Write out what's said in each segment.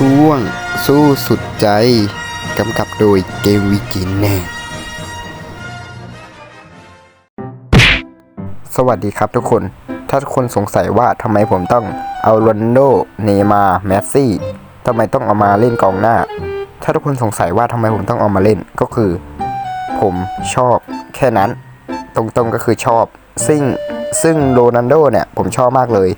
ช่วง สู้สุดใจ กำกับโดยเกมวิจินแน่ สวัสดีครับทุกคน ถ้าทุกคนสงสัยว่าทำไมผมต้องเอาโรนลโด เนมา แมสซี่ทำไมต้องเอามาเล่นกองหน้า ถ้าทุกคนสงสัยว่าทำไมผมต้องเอามาเล่นก็คือ ผมชอบแค่นั้น ตรงๆก็คือชอบ ซึ่งซึ่งโรนัลโดเนี่ยผมชอบมากเลย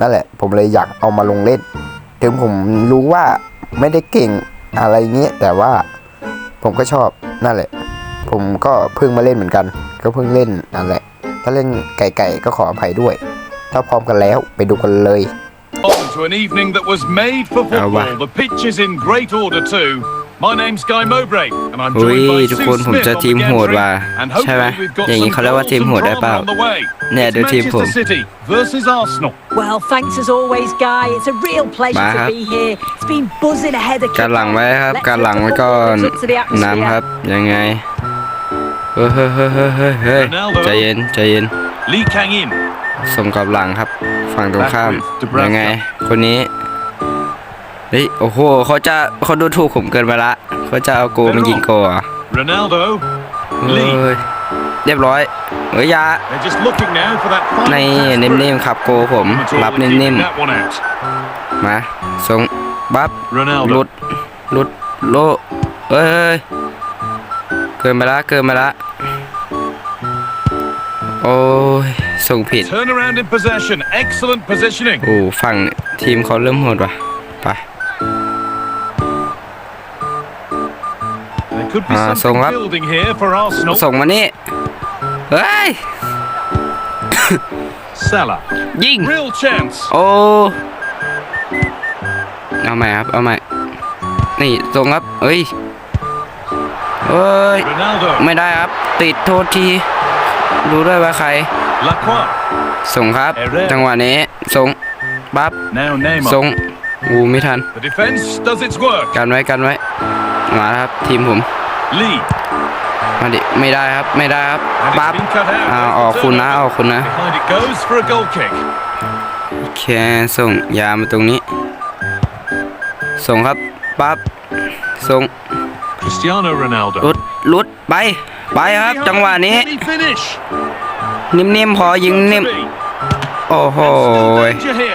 นั่นแหละ ผมเลยอยากเอามาลงเล่น ถึงผมรู้ว่าไม่ได้เก่งอะไรเงี้ยแต่ว่าผมก็ชอบนั่นแหละ ผมก็เพิ่งมาเล่นเหมือนกัน ก็เพิ่งเล่นนั่นแหละ ถ้าเล่นไก่ๆก็ขออภัยด้วย ถ้าพร้อมกันแล้วไปดูกันเลย On to an evening that was made for football. The pitch is in great order too. My name's Guy Mowbray, and I'm อุ้ย joined by ทุก Sue คนผม Smith เจอ on ทีม the โหด gantry, ว่ะ and ใช่ไหม hopefully we've got อย่างนี้ some เขาเรียกว่า goals ทีม and โหดได้เป drama ล่า on the way. เนี่ย It's ดูทีมผม Manchester City versus Arsenal. Well, thanks as always, Guy. It's a real pleasure Bye, to Hap. be here. It's been buzzing ahead of การหลังไว้ครับ Let's การหลัง hope ไว้ the ก่อน football lives up to the atmosphere. น้ำครับ ยังไง เฮ้ยเฮ้ยเฮ้ยเฮ้ยเฮ้ยเฮ้ย Ronaldo ใจเย็นใจเย็น Lee Kang In. ส่งกลับหลังครับ ฝั่งตรงข้าม Back with Dubravka ยังไง คนนี้ เฮ้ยโอ้โหเขาจะเขาดูถูกผมเกินไปละเขาจะเอาโกมายิงโกอะ Ronaldo. เฮ้ยเรียบร้อยเฮ้ยอยา They're just looking now for that ใน final pass นิ่มๆครับโกผม through. รับ Control นิ่ keeping ม that one out. ๆมาส่งบัฟ Ronaldo. หลุดหลุดโลเอ้ยเอ้ยเกินไปละเกินไปละโอ้ยส่งผิด Turn around in possession. Excellent positioning. โอ้ฝั่งทีมเขาเริ่มโหดว่ะ ไป There could be Ah, something so up. building here for Arsenal. ส่งมานี่ เฮ้ย Salah. ยิง Real chance. โอ้เอาใหม่ครับ เอาใหม่ นี่ส่งครับ เอ้ยเอ้ย Ronaldo. ไม่ได้ครับ ติดโทษทีรู้ด้วยว่าใคร Lacroix. ส่งครับเอเร่จังหวะนี้ ส่งปั๊บ Now Neymar. ส่งอูไม่ทัน The defence does its work. กันไว้กันไว้ มาครับทีมผม Lee. มาดิไม่ได้ครับไม่ได้ครับ And ปั๊บ it's been cut out. อ้าว That's อ the อกคุณนะ turnover. ออกคุณนะ Behind it goes for a goal kick. โอเคส่งยามาตรงนี้ ส่งครับปั๊บส่ง Cristiano Ronaldo. ลุดลุดไป ไปครับ จังหวะนี้ Can he finish? นิ่มๆพอยิงนิ่ม To be. โอ้โห Still danger here.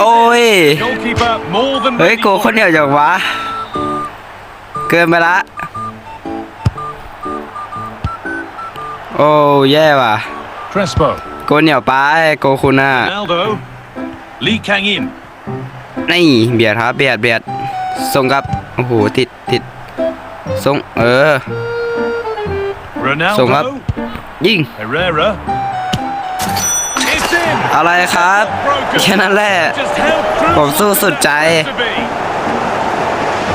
โอ้ย Goalkeeper more than เฮ้ย ready โก for คน it. เดียวจังวะ เกินไปละ โอ้แย่ว่ะ Crespo. โกเหนียวไปโกคุณน่ะ Ronaldo. Lee Kang In. นี่เบียดครับเบียดเบียดส่งครับ โอ้โห ติดติดส่งเออ Ronaldo. ส่งครับ ยิง Herrera. It's in. อะไรครับ Broken. แค่นั้นแหละ Just how crucial ผมสู้สุดใจ to be.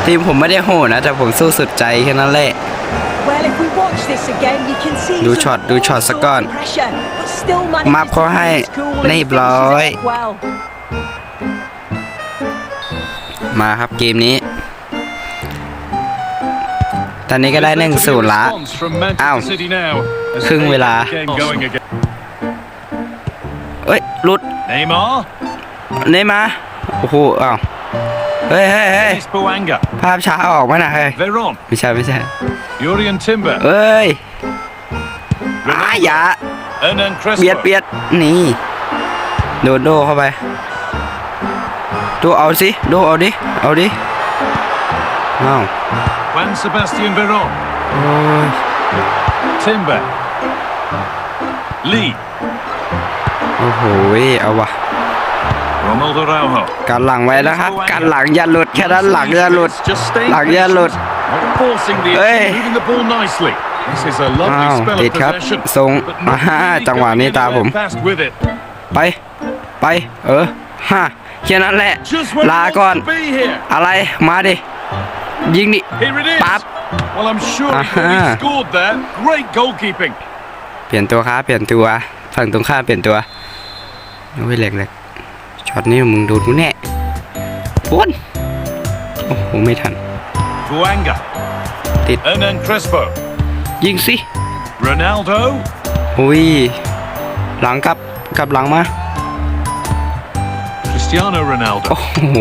ทีมผมไม่ได้โหดนะ แต่ผมสู้สุดใจแค่นั้นแหละ Well, if we watch this again, you can see ดู some ช็อตดูช็อตสักก่อน pressure, but still manages มับเขาให้ to keep his cool and เรียบ finishes ร้อย it well. มาครับเกมนี้ ตอนนี้ก็ได้หนึ่งศูนย์ละ Response from Manchester Ow. City now as ครึ่ง they เวลา เอ้ยหลุด Neymar. เนยมาโอ้โหอ้าวเฮ้ยเฮ้ยเฮ้ย Dennis Boanga. ภาพช้าออกไหมนะเฮ้ย Veron. ไม่ใช่ไม่ใช่ Jurien Timber. เอ้ยอ้าอย่า Hernan เบียด Crespo. เบียดหนี่ โดนโดเข้าไปดูเอาสิดูเอาดิ เอาดิอ้าว Juan Sebastian Veron. โอ้ย Timber. Lee. โอ้โหเอาวะ Ronaldo Araujo. การหลังไว้นะครับการหลังอย่าหลุดแค่นั้นหลังอย่าหลุด Just staying หลังอย่าหลุด Not forcing the Hey. issue, moving the ball nicely. This is a อ้า lovely ว spell ติด of ครับ possession. ทรง but อ่า not ฮะ really จังหวะ going นี้ตาผม anywhere fast with it. ไปไปเออฮะแค่นั้นแหละ Just when he ลา wants ก่อน to be here. อะไรมาดิยิงดิ Here it is. Pap. Well, I'm sure he thought Aha. he scored there. Great goalkeeping. เปลี่ยนตัวครับเปลี่ยนตัวฝั่งตรงข้ามเปลี่ยนตัว โอ้ยแหลกแหลกช็อตนี้มึงโดนกูแน่ปุ้นโอ้โหไม่ทัน Buanga. Tít. Hernan Crespo. ยิงสิ Ronaldo. อุ้ยหลังกลับกลับหลังมา Cristiano Ronaldo. โอ้โห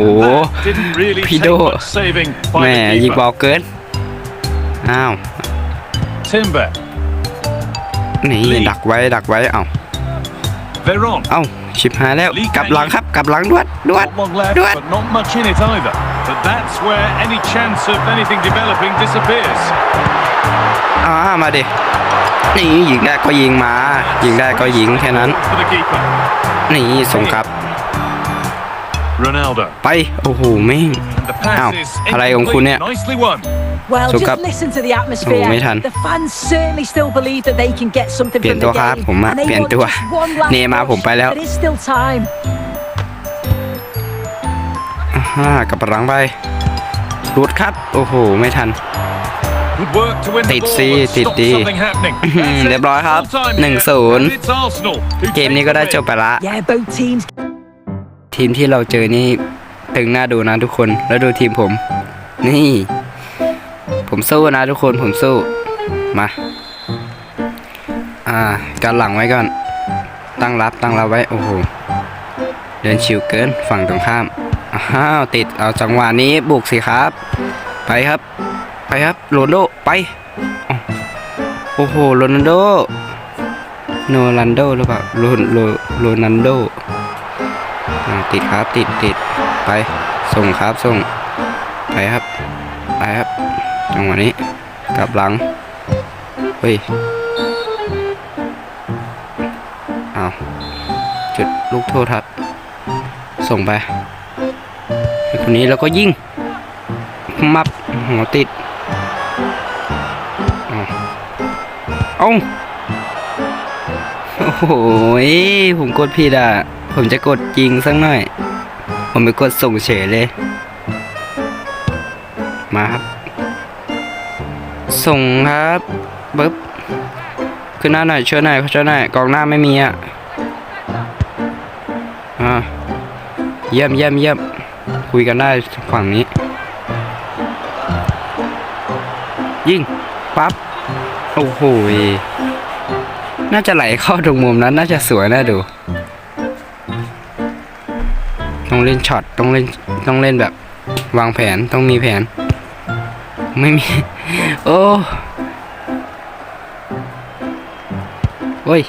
That didn't really take Pido. much saving แหม่ by the ยิงบอ keeper. ลเกิน อ้าว Timber, นี่ลีดักไว้ดักไว้เอ้า Veron. เอ้าชิบหายแล้วลีกลับหลังครับกลับหลังดวดดวด Not long left, ดวด but not much in it either. But that's where any chance of anything developing disappears. อ่ามาดินี่ยิงได้ก็ยิงมา ยิงได้ก็ยิงแค่นั้น For the keeper, นี่ส่งครับ Ronaldo. ไป โอ้โหแม่ง The pass Ow. is อะไรของคุณเนี่ย? incomplete. Nicely won. Well, So just Cap- listen to the atmosphere. Oh, mấy thằng. The fans certainly still believe that they can get something เปลี่ยน from ตัว the ครับ game. ผมอะ and they เปลี่ยน want ตัว just one last เนมา push. ผมไปแล้ว There is still time. อ่ากลับหลังไปรุดครับโอ้โห ไม่ทัน Good work to win the Tịt ball xì, and tịt stop đi. something happening. Ừ, That's it. đẹp rồi ครับ. Full time หนึ่ง here, ศูนย์ and it's Arsenal who เกม take นี้ก็ the ได้ win. จบไปละ Yeah, both teams ทีมที่เราเจอนี่ตึงหน้าดูนะทุกคน แล้วดูทีมผม นี่ ผมสู้นะทุกคนผมสู้ มา อ่าการหลังไว้ก่อน ตั้งรับตั้งรับไว้ โอ้โห เดินชิวเกินฝั่งตรงข้าม อ้าว ติดเอาจังหวะนี้บุกสิครับ ไปครับ ไปครับโรนลโดไป โอ้โหโรนัลโดโนรันโดหรือเปล่าโรนโรโรนันโดติดครับติดติดไป ส่งครับส่งไปครับ จังหวะนี้กลับหลัง เฮ้ยเอาจุดลูกโทษครับ ส่งไปคนนี้แล้วก็ยิงมับหัวติดอ้าเอ้าโอ้โหผมกดผิดอะ ผมจะกดยิงสักหน่อย ผมไปกดส่งเฉยเลย มาครับ ส่งครับปึ๊บขึ้นหน้าหน่อยช่วยหน่อยช่วยหน่อยกองหน้าไม่มีอะอ่าเยี่ยมเยี่ยมเยี่ยมคุยกันได้ฝั่งนี้ ยิงปั๊บโอ้โหน่าจะไหลเข้าตรงมุมนั้น น่าจะสวยน่าดู ต้องเล่นช็อตต้องเล่นต้องเล่นแบบ วางแผนต้องมีแผน ไม่มี โอ้โอ้ย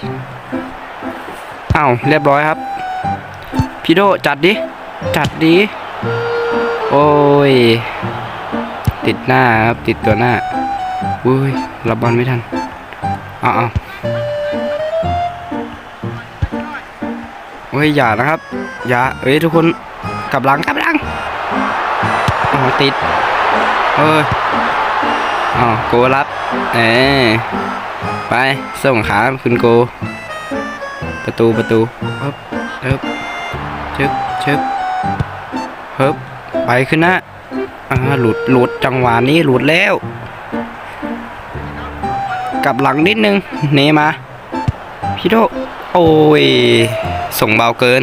อ้าวเรียบร้อยครับ พี่โดจัดดิ จัดดิ โอ้ย ติดหน้าครับ ติดตัวหน้าอุ้ยรับบอลไม่ทันอ้าวเฮ้ย อย่านะครับ อย่าเอ้ย ทุกคนกลับหลังกลับหลังอ๋อติด เอ้ย อ๋อโกรับ เอ้ไป ส่งขาคุณโก ประตูประตูเฮ้บเฮ้บชึบชึบเฮ้บไปขึ้นนะอ่าหลุดหลุดจังหวะนี้หลุดแล้ว กลับหลังนิดนึง เนมา พี่โดโอ้ย ส่งเบาเกิน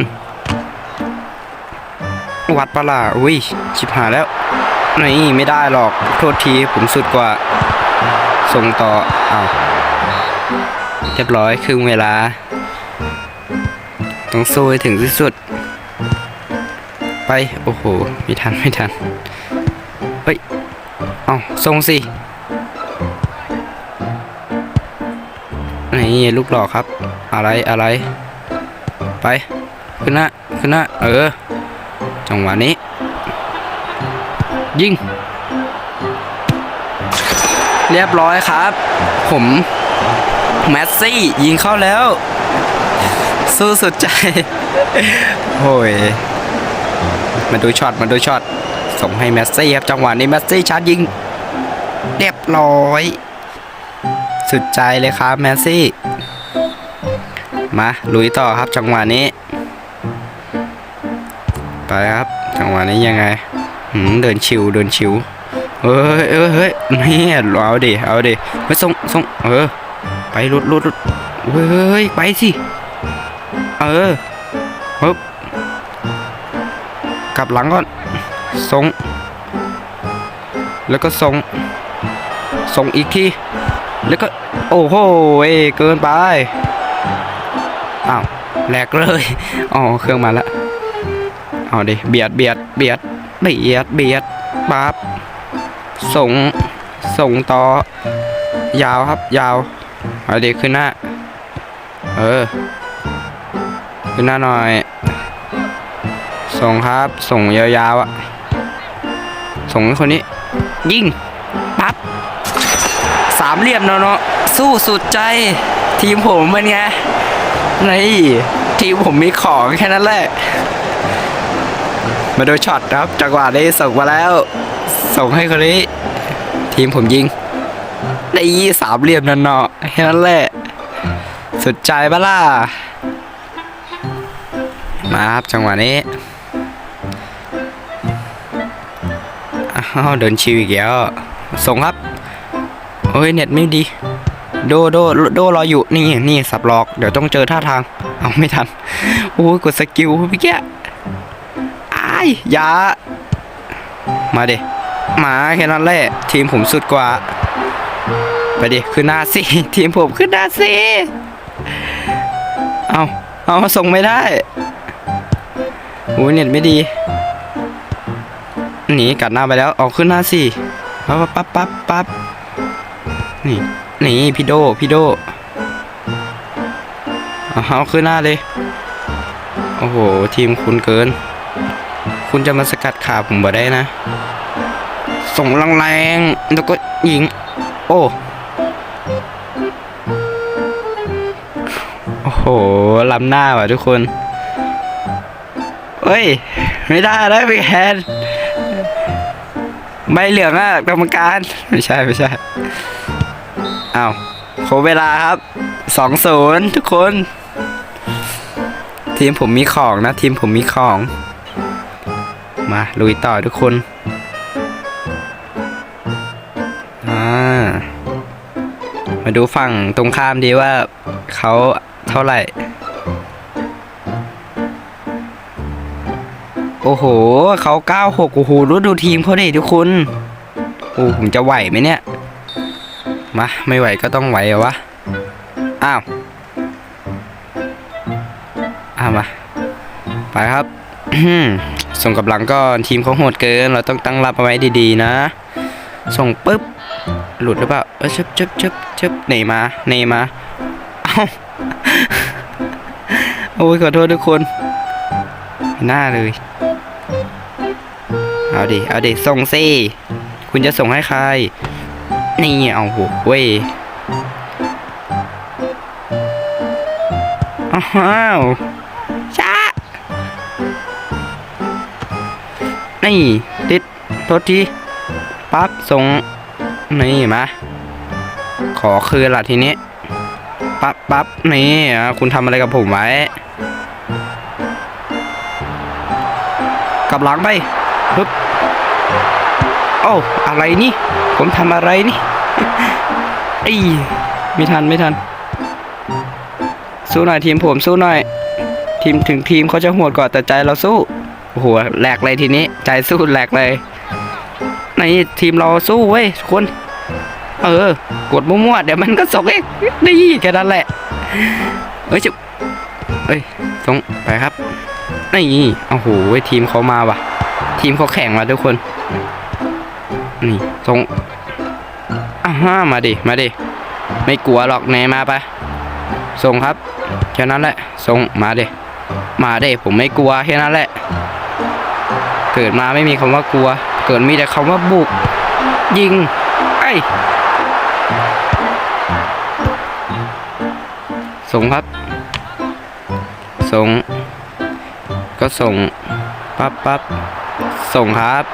วัดปะล่ะอุ้ย ชิบหายแล้ว นี่ไม่ได้หรอกโทษทีผมสุดกว่า ส่งต่ออ้าวเรียบร้อยครึ่งเวลา ต้องสู้ให้ถึงที่สุด ไป โอ้โห ไม่ทัน ไม่ทัน เฮ้ย เอาส่งสินี่ลูกหล่อครับ อะไรอะไร ไป ขึ้นหน้าขึ้นหน้าเออ จังหวะนี้ ยิง เรียบร้อยครับ ผมแมสซี่ยิงเข้าแล้ว สู้สุดใจโอ้ยมาดูช็อตมาดูช็อตส่งให้แมสซี่ครับจังหวะนี้แมสซี่ชาร์จยิง เรียบร้อย สุดใจเลยครับแมสซี่ มาลุยต่อครับจังหวะนี้ ไปครับ จังหวะนี้ยังไงหืม เดินชิวเดินชิวเฮ้ยเอ้ยเฮ้ยนี่เอาดิเอาดิไปส่งส่งเออ ไปลุดลุดลุดเฮ้ยไปสิเออปึ๊บกลับหลังก่อนส่งแล้วก็ส่งส่งอีกทีแล้วก็โอ้โหเอ้เกินไปอ้าวแหลกเลยอ๋อเครื่องมาแล้วเอาดิเบียดเบียดเบียด เบียดเบียดปั๊บส่งส่งต่อ ยาวครับยาวเอาดิขึ้นหน้า เออ ขึ้นหน้าหน่อย ส่งครับ ส่งยาวๆอะส่งให้คนนี้ ยิงปั๊บสามเหลี่ยมเนาะเนาะสู้สุดใจ ทีมผมเป็นไงนี่ทีมผมมีของแค่นั้นแหละ มาดูช็อตครับจังหวะนี้ส่งมาแล้ว ส่งให้คนนี้ ทีมผมยิงได้ยี่สามเหลี่ยมนั่นเนาะแค่นั้นแหละสุดใจปะล่ะมาครับจังหวะนี้อ้าวเดินชิวอีกแล้วส่งครับเฮ้ยเน็ตไม่ดี โดโดโดรออยู่นี่นี่สับหลอกเดี๋ยวต้องเจอท่าทาง เอาไม่ทันโอ้ยกดสกิลเมื่อกี้ ยยามาดิมาแค่นั้นแหละ ทีมผมสุดกว่า ไปดิขึ้นหน้าสิ ทีมผมขึ้นหน้าสิ เอาเอามาส่งไม่ได้โอ้ยเน็ตไม่ดีหนีกัดหน้าไปแล้วเอาขึ้นหน้าสิปั๊บปั๊บปั๊บปั๊บนี่ นี่พี่โดพี่โดเอาเอาขึ้นหน้าเลย โอ้โห ทีมคุณเกิน คุณจะมาสกัดขาผมบ่ได้นะ ส่งแรงๆแล้วก็ยิง โอ้โอ้โหล้ำหน้าว่ะทุกคนเฮ้ย ไม่ได้แล้วพี่แคนใบเหลืองอะกรรมการ ไม่ใช่ไม่ใช่อ้าวโครบเวลาครับสองศูนย์ทุกคน ทีมผมมีของนะ ทีมผมมีของ มาลุยต่อทุกคนอ่ามาดูฝั่งตรงข้ามดีว่าเขาเท่าไหร่ โอ้โหเขา96โอ้โหดูดูทีมเขาดิทุกคนโอ้ผมจะไหวไหมเนี่ยมาไม่ไหวก็ต้องไหวอะวะอ้าวอ้าวมาไปครับ ส่งกำลังก็ทีมเขาโหดเกิน เราต้องตั้งรับเอาไว้ดีๆนะ ส่งปุ๊บ หลุดหรือเปล่าเออชึบชึบชึบชึบเนมาเนมาเอ้าโอ้ยขอโทษทุกคน หน้าเลย เอาดิ เอาดิ ส่งสิคุณจะส่งให้ใคร นี่เอาโหเว้ยอ้าว นี่ติดโทษทีปั๊บส่งนี่มาขอคืนละทีนี้ปั๊บปั๊บนี่คุณทำอะไรกับผมไว้ กลับหลังไปปึ๊บโอ้อะไรนี่ ผมทำอะไรนี่ไอ้ไม่ทันไม่ทัน สู้หน่อยทีมผมสู้หน่อย ทีมถึงทีมเขาจะโหดกว่าแต่ใจเราสู้ อ้โหแหลกเลยทีนี้ ใจสู้แหลกเลยในทีมเราสู้เว้ยคน เออ กดมั่วๆเดี๋ยวมันก็ส่งเองนี่แค่นั้นแหละเอ้ยจุเอ้ยส่งไปครับนี่โอ้โหทีมเขามาว่ะ ทีมเขาแข่งมาทุกคน นี่ส่งอ่ามาดิมาดิไม่กลัวหรอกแนมาไปส่งครับแค่นั้นแหละส่งมาดิมาดิผมไม่กลัวแค่นั้นแหละ เกิดมาไม่มีคำว่ากลัว เกิดมีแต่คำว่าบุก ยิง ไอ้ส่งครับ ส่ง ก็ส่ง ปั๊บปั๊บส่งครับ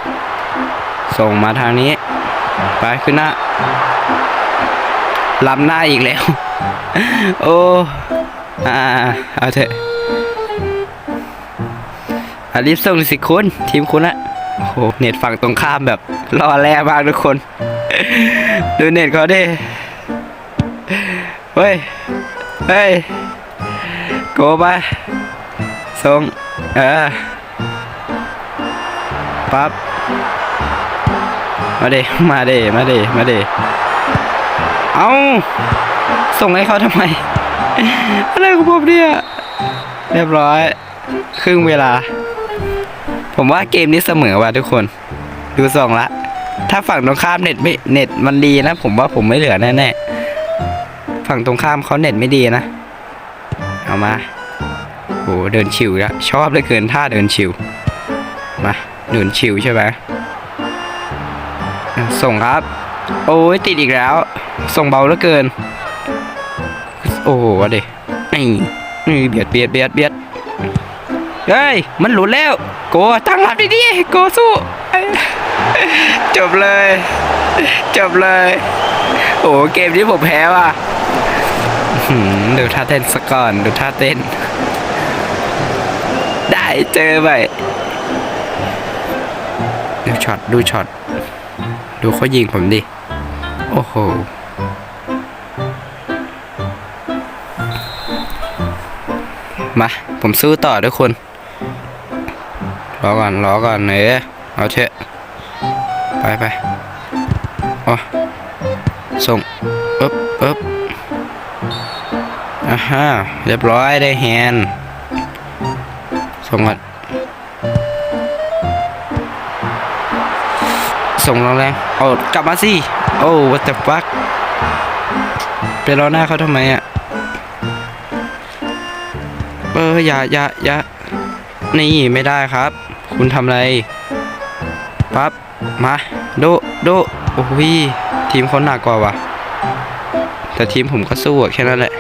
ส่งมาทางนี้ ไปขึ้นหน้าลำหน้าอีกแล้ว โอ้ อ่า เอาเถอะ อารีบส่งสิคุณทีมคุณละโอ้โหเน็ตฝั่งตรงข้ามแบบรอแร่มากทุกคน ดูเน็ตเขาดิเฮ้ยเฮ้ยโกไปส่งเออปั๊บมาเดมาเดมาเดมาเดเอาส่งให้เขาทำไมอะไรของผมเนี่ยเรียบร้อย ครึ่งเวลา ผมว่าเกมนี้เสมอว่ะทุกคน ดูส่องละ ถ้าฝั่งตรงข้ามเน็ตไม่เน็ตมันดีนะ ผมว่าผมไม่เหลือแน่ๆฝั่งตรงข้ามเขาเน็ตไม่ดีนะ เอามาโหเดินชิวแล้วชอบเหลยเกินท่าเดินชิวมาเดินชิวใช่ไหมส่งครับ โอ้ยติดอีกแล้ว ส่งเบาเหลือเกิน โอ้โหเดินี่นี่เบียดเบียดเบียดเบียด เฮ้ย มันหลุดแล้ว โกตั้งรับดีๆโกสู้ จบเลย จบเลย โอ้โหเกมนี้ผมแพ้ว่ะอื้อหือดูท่าเต้นสก่อน ดูท่าเต้น ได้เจอไปดูช็อต ดูช็อต ดูเขายิงผมดิ โอ้โหมา ผมสู้ต่อทุกคน รอก่อนรอก่อนเนอเอาเถอะไปไปโอ๋อส่งปึ๊บปึ๊บอ่าฮะเรียบร้อยได้แฮนส่งก่อนส่งแรงๆเอากลับมาสิ โอ้ what the fuck ไปรอหน้าเขาทำไมอะ เอออย่าอย่าอย่านี่ไม่ได้ครับ คุณทำอะไรปั๊บมาโดโดโอ้ยทีมเขาหนักกว่าว่ะ แต่ทีมผมก็สู้แค่นั้นแหละ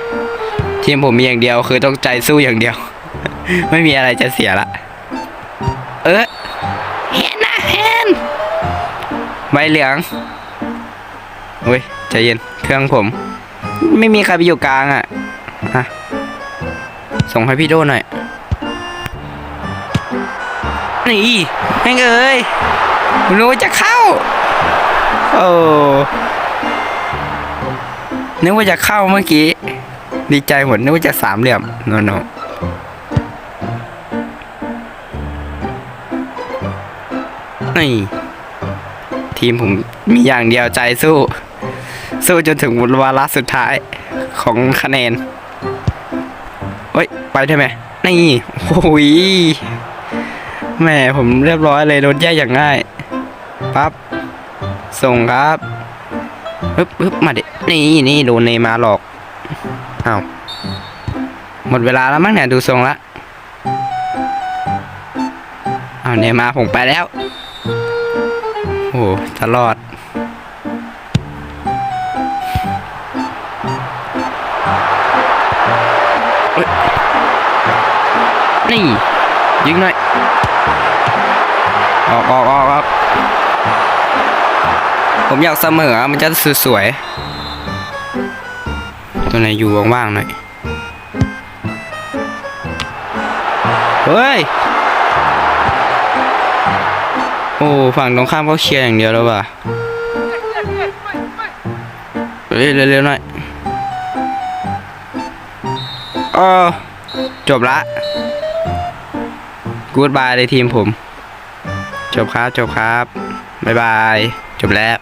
ทีมผมมีอย่างเดียวคือต้องใจสู้อย่างเดียว ไม่มีอะไรจะเสียละเออเห็นนะเห็นใบเหลืองเฮ้ยใจเย็นเครื่องผม ไม่มีใครไปอยู่กลางอะฮะส่งให้พี่โดหน่อย นี่แม่งเอ้ยผมนึกว่าจะเข้า โอ้นึกว่าจะเข้าเมื่อกี้ ดีใจหมดนึกว่าจะสามเหลี่ยมโนโนนี่ทีมผมมีอย่างเดียวใจสู้ สู้จนถึงวาระสุดท้ายของคะแนนเฮ้ย ไปได้ไหมนี่โอ้ย แหม่ผมเรียบร้อยเลยโดนแยกอย่างง่ายปั๊บส่งครับปึ๊บปึ๊บมาดินี่นี่โดนเนมาหลอกอ้าวหมดเวลาแล้วมั้งเนี่ยดูทรงละอ้าวเนมาผมไปแล้ว โอ้โหตลอดนี่ยิงหน่อย ออกออกออกครับผมอยากเสมอมันจะสวยๆตัวไหนอยู่ว่างๆหน่อย เฮ้ย โอ้ฝั่งตรงข้ามเขาเคลียร์อย่างเดียวแล้วว่ะเฮ้ยเร็วๆหน่อยเออจบละกูดบายเลยทีมผม จบครับ จบครับ บ๊ายบาย จบแล้ว